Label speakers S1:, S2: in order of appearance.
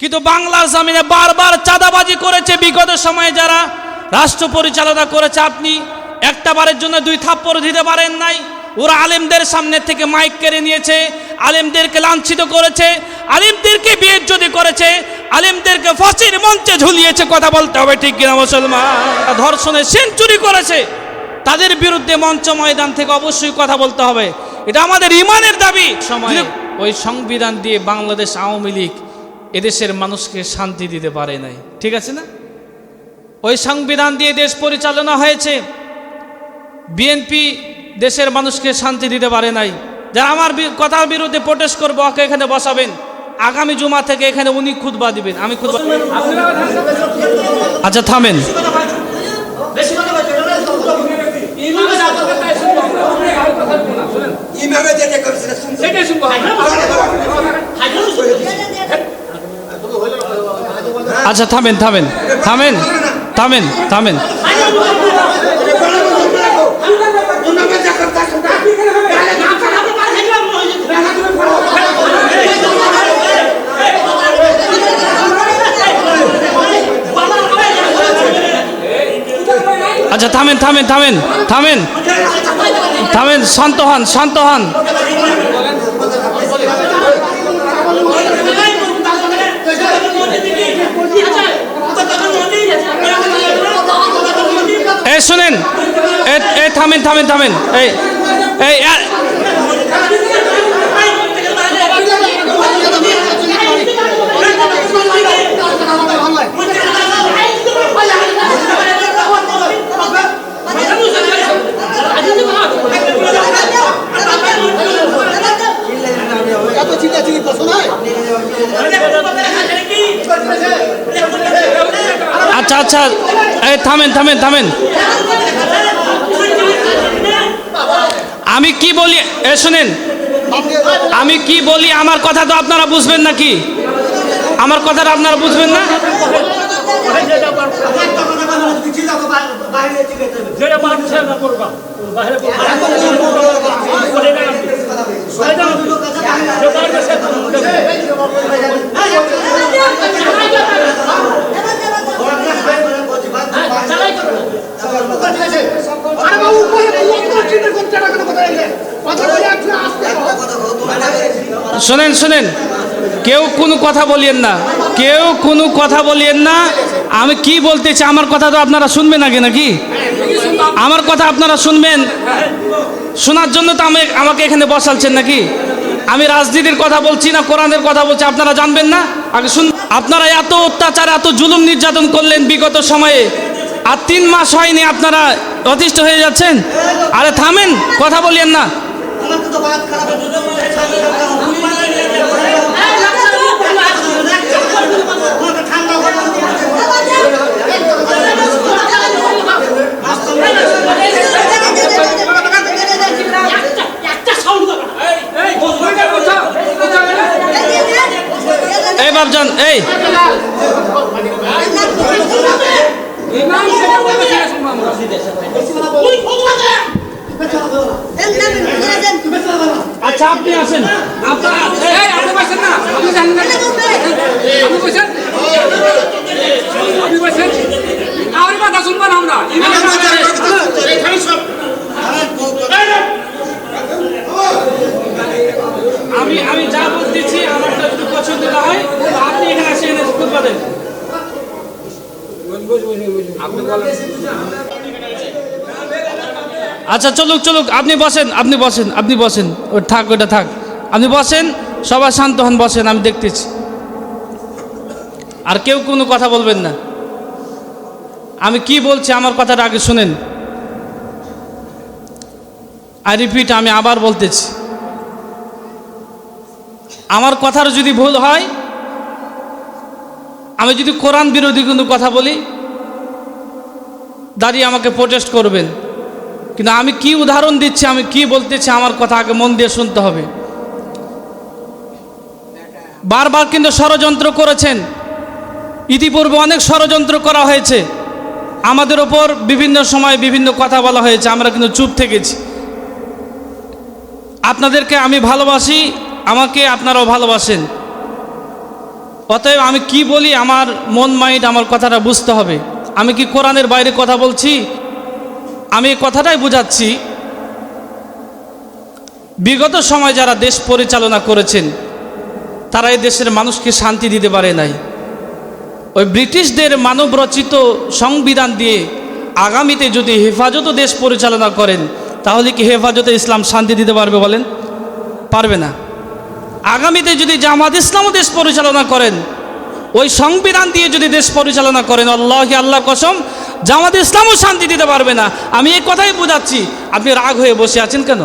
S1: কিন্তু বাংলার জামিনে বারবার চাঁদাবাজি করেছে বিগত সময়ে যারা রাষ্ট্র পরিচালনা করেছে আপনি একটা বারের জন্য দুই থাপ্পড় দিতে পারেন নাই। ওরা আলেমদের সামনে থেকে মাইক কেড়ে নিয়েছে আলেমদেরকে লাঞ্ছিত করেছে আলেমদেরকে বিয়ে যদি করেছে আলেমদেরকে ফাঁসির মঞ্চে ঝুলিয়েছে কথা বলতে হবে ঠিক কিনা মুসলমান? ধর্ষণে সেঞ্চুরি করেছে তাদের বিরুদ্ধে মঞ্চ ময়দান থেকে অবশ্যই কথা বলতে হবে। এটা আমাদের ইমানের দাবি। সময় ওই সংবিধান দিয়ে বাংলাদেশ আওয়ামী লীগ এদেশের মানুষকে শান্তি দিতে পারে নাই। ঠিক আছে না? ওই সংবিধান দিয়ে দেশ পরিচালনা হয়েছে। বিএনপি দেশের মানুষকে শান্তি দিতে পারে নাই। যারা আমার কথার বিরুদ্ধে প্রোটেস্ট করব, ওকে এখানে বসাবেন। আগামী জুমা থেকে এখানে উনি খুদবা দিবেন। আমি খুদবা আচ্ছা থামেন।
S2: ইমামে যেটা
S1: আচ্ছা থামেন থামেন থামেন থামেন থামেন। আচ্ছা থামেন থামেন থামেন থামেন থামেন, শান্ত হন শান্ত হন। এই শুনেন। এই থামেন থামেন থামেন। এই এই
S2: চিন্তা চিন্তা পছন্দ হয়
S1: আচ্ছা আচ্ছা এই থামেন থামেন থামেন। আমি কি বলি, এ শুনেন, আমি কি বলি, আমার কথা তো আপনারা বুঝবেন নাকি? আমার কথাটা আপনারা বুঝবেন না?
S3: যেটা
S1: শোনেন শোনেন, কেউ কোনো কথা বলিয়েন না। কেউ কোনো কথা বলিয়েন না। আমি কি বলতেছি আমার কথা তো আপনারা শুনবেন আগে নাকি? আমার কথা আপনারা শুনবেন? শোনার জন্য তো আমি আমাকে এখানে বসালছেন নাকি? আমি রাজনীতির কথা বলছি না, কোরআনের কথা বলছি, আপনারা জানবেন না? আগে শুন আপনারা এত অত্যাচার, এত জুলুম নির্যাতন করলেন বিগত সময়ে। আর তিন মাস হয়নি আপনারা অতিষ্ঠ হয়ে যাচ্ছেন? আরে থামেন, কথা বলিয়েন না। এই বাবজান এই। আচ্ছা আপনি আসেন।
S3: আপনি বসেন না। আপনি জানেন আপনি বসেন। আপনি বসেন। আর কথা শুনবেন আমরা।
S1: আমি আমি যা বলতেছি আমারটা যদি পছন্দ না হয়। আপনি এখানে আসে এনে খুতবা দেন আচ্ছা চলুক চলুক, আপনি বসেন আপনি বসেন আপনি বসেন। ও থাক ওটা থাক। আপনি বসেন, সবাই শান্ত হন, বসেন, আমি দেখতেছি। আর কেউ কোনো কথা বলবেন না। আমি কি বলছি, আমার কথাটা আগে শুনেন। আই রিপিট আমি আবার বলতেছি। আমার কথার যদি ভুল হয়, আমি যদি কোরআন বিরোধী কোনো কথা বলি, দাঁড়িয়ে আমাকে প্রোটেস্ট করবেন। কিন্তু আমি কি উদাহরণ দিচ্ছি, আমি কি বলতেছি আমার কথা আগে মন দিয়ে শুনতে হবে। বারবার কিন্তু ষড়যন্ত্র করেছেন। ইতিপূর্বে অনেক ষড়যন্ত্র করা হয়েছে। আমাদের ওপর বিভিন্ন সময় বিভিন্ন কথা বলা হয়েছে, আমরা কিন্তু চুপ থেকেছি। আপনাদেরকে আমি ভালোবাসি, আমাকে আপনারাও ভালোবাসেন। অতএব আমি কি বলি, আমার মন, মাইন্ড, আমার কথাটা বুঝতে হবে। আমি কি কোরআনের বাইরে কথা বলছি? আমি কথাটাই বুঝাচ্ছি। বিগত সময় যারা দেশ পরিচালনা করেছেন, তারা এই দেশের মানুষকে শান্তি দিতে পারে নাই। ওই ব্রিটিশদের মানবরচিত সংবিধান দিয়ে আগামীতে যদি হেফাজত দেশ পরিচালনা করেন, তাহলে কি হেফাজতে ইসলাম শান্তি দিতে পারবে বলেন? পারবে না। আগামীতে যদি জামাত ইসলামও দেশ পরিচালনা করেন, ওই সংবিধান দিয়ে যদি দেশ পরিচালনা করেন, আল্লাহ আল্লাহ কসম জামাত ইসলামও শান্তি দিতে পারবে না। আমি এই কথাই বোঝাচ্ছি। আপনি রাগ হয়ে বসে আছেন কেন?